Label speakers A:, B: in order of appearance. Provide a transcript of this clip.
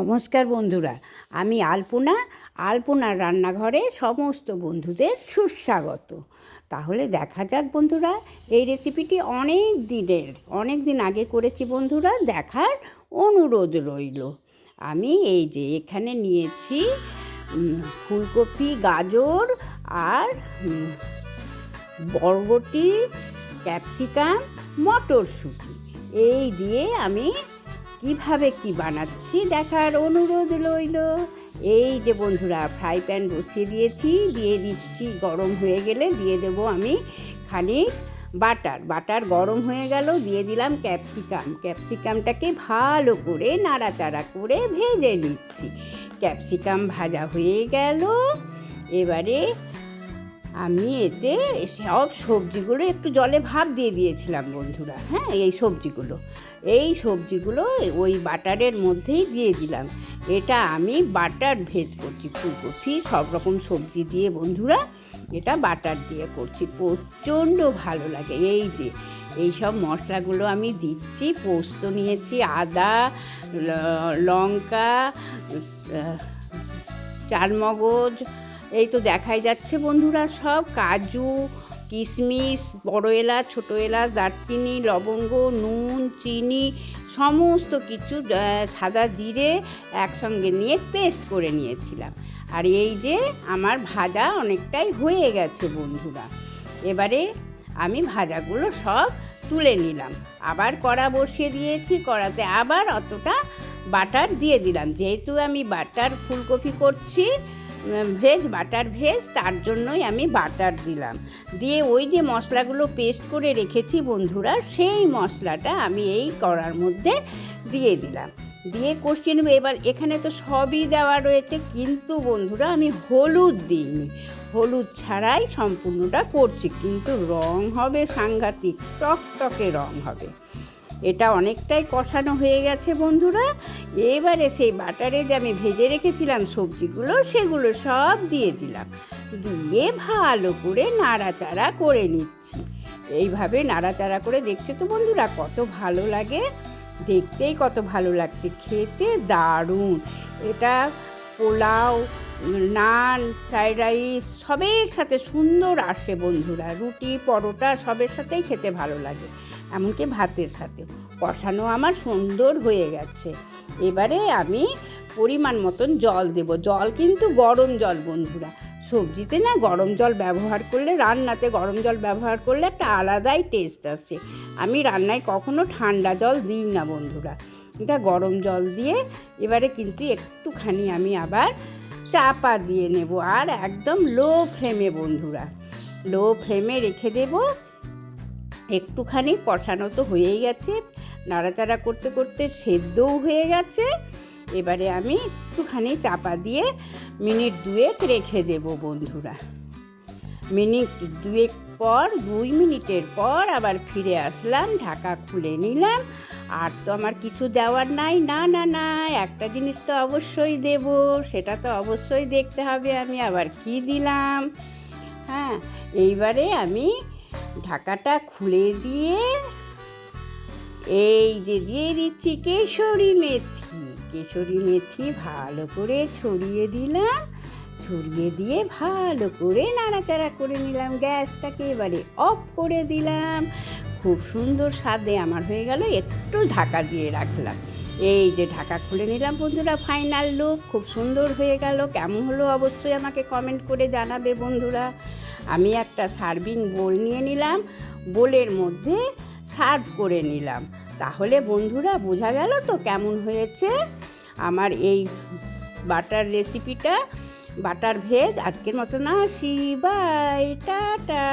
A: নমস্কার বন্ধুরা, আমি আলপনা। আলপনার রান্নাঘরে সমস্ত বন্ধুদের সুস্বাগত। তাহলে দেখা যাক বন্ধুরা, এই রেসিপিটি অনেক দিনের, অনেক দিন আগে করেছি বন্ধুরা, দেখার অনুরোধ রইল। আমি এই যে এখানে নিয়েছি ফুলকপি, গাজর আর বরবটি, ক্যাপসিকাম, মটরশুঁটি। এই দিয়ে আমি কীভাবে কি বানাচ্ছি দেখার অনুরোধ রইল। এই যে বন্ধুরা, ফ্রাই প্যান বসিয়ে দিয়েছি, দিয়ে দিচ্ছি, গরম হয়ে গেলে দিয়ে দেব আমি খানিক বাটার। বাটার গরম হয়ে গেল, দিয়ে দিলাম ক্যাপসিকাম। ক্যাপসিকামটাকে ভালো করে নাড়াচাড়া করে ভেজে নিচ্ছি। ক্যাপসিকাম ভাজা হয়ে গেল। এবারে আমি এতে সব সবজিগুলো একটু জলে ভাপ দিয়ে দিয়েছিলাম বন্ধুরা। হ্যাঁ এই সবজিগুলো। এই সবজিগুলো ওই বাটারের মধ্যেই দিয়ে দিলাম। এটা আমি বাটার ভেজ করছি, ফুলকপি, সব রকম সবজি দিয়ে বন্ধুরা। এটা বাটার দিয়ে করছি, প্রচণ্ড ভালো লাগে। এই যে, এই সব মশলাগুলো আমি দিচ্ছি, পোস্ত নিয়েছি, আদা লঙ্কা চারমগজ এই তো দেখাই যাচ্ছে বন্ধুরা সব। কাজু, কিশমিশ, বড় এলাচ, ছোটো এলাচ, দারচিনি, লবঙ্গ, নুন, চিনি, সমস্ত কিছু সাদা জিরে একসঙ্গে নিয়ে পেস্ট করে নিয়েছিলাম। আর এই যে আমার ভাজা অনেকটাই হয়ে গেছে বন্ধুরা। এবারে আমি ভাজাগুলো সব তুলে নিলাম। আবার কড়া বসিয়ে দিয়েছি, কড়াতে আবার অতটা বাটার দিয়ে দিলাম। যেহেতু আমি বাটার ফুলকপি করছি ভেজ বাটার ভেজ তার জন্যই আমি বাটার দিলাম। দিয়ে ওই যে মশলাগুলো পেস্ট করে রেখেছি বন্ধুরা, সেই মশলাটা আমি এই কড়ার মধ্যে দিয়ে দিলাম। দিয়ে কষিয়ে এবার এখানে তো সবই দেওয়া রয়েছে, কিন্তু বন্ধুরা আমি হলুদ দিইনি। হলুদ ছাড়াই সম্পূর্ণটা করছি, কিন্তু রং হবে সাংঘাতিক, টকটকে রং হবে। এটা অনেকটাই কষানো হয়ে গেছে বন্ধুরা। এবারে সেই বাটারে যে আমি ভেজে রেখেছিলাম সবজিগুলো, সেগুলো সব দিয়ে দিলাম। দিয়ে ভালো করে নাড়াচাড়া করে নিচ্ছি। এইভাবে নাড়াচাড়া করে দেখছ তো বন্ধুরা, কত ভালো লাগে। দেখতেই কত ভালো লাগছে, খেতে দারুণ। এটা পোলাও, নান, ফ্রাইড রাইস সবের সাথে সুন্দর আসে বন্ধুরা। রুটি, পরোটা সবের সাথেই খেতে ভালো লাগে। এমনকি ভাতের সাথে। কষানো আমার সুন্দর হয়ে গেছে। এবারে আমি পরিমাণ মতন জল দেব। জল কিন্তু গরম জল, বন্ধুরা। সবজিতে না গরম জল ব্যবহার করলে, রান্নাতে গরম জল ব্যবহার করলে একটা আলাদাই টেস্ট আসে। আমি রান্নায় কখনো ঠান্ডা জল দিই না, বন্ধুরা। এটা গরম জল দিয়ে এবারে কিন্তু একটুখানি আমি আবার চাপা দিয়ে নেব। আর একদম লো ফ্লেমে বন্ধুরা। লো ফ্লেমে রেখে দেবো। একটুখানি কষানো তো হয়েই গেছে। নাড়াচাড়া করতে করতে সেদ্ধও হয়ে গেছে। এবারে আমি একটুখানি চাপা দিয়ে মিনিট দুয়েক রেখে দেব বন্ধুরা। মিনিট দুয়েক পর, দুই মিনিটের পর আবার ফিরে আসলাম, ঢাকা খুলে নিলাম। আর তো আমার কিছু দেওয়ার নাই। না না না, একটা জিনিস তো অবশ্যই দেব। সেটা তো অবশ্যই দেখতে হবে আমি আবার কি দিলাম। হ্যাঁ এইবারে আমি ঢাকাটা খুলে দিয়ে এই যে দিয়ে দিচ্ছি কেশরি মেথি। কেশরি মেথি ভালো করে ছড়িয়ে দিলাম। ছড়িয়ে দিয়ে ভালো করে নাড়াচাড়া করে নিলাম। গ্যাসটাকে এবারে অফ করে দিলাম। খুব সুন্দর স্বাদে আমার হয়ে গেল। একটু ঢাকা দিয়ে রাখলাম। এই যে ঢাকা খুলে নিলাম বন্ধুরা ফাইনাল লুক খুব সুন্দর হয়ে গেল। কেমন হলো অবশ্যই আমাকে কমেন্ট করে জানাবে বন্ধুরা। আমি একটা সার্ভিং বোল নিয়ে নিলাম, বোলের মধ্যে সার্ভ করে নিলাম। তাহলে বন্ধুরা, বোঝা গেল তো কেমন হয়েছে? আমার এই বাটার রেসিপিটা, বাটার ভেজ। আজকের মতো না সি বাই, টাটা।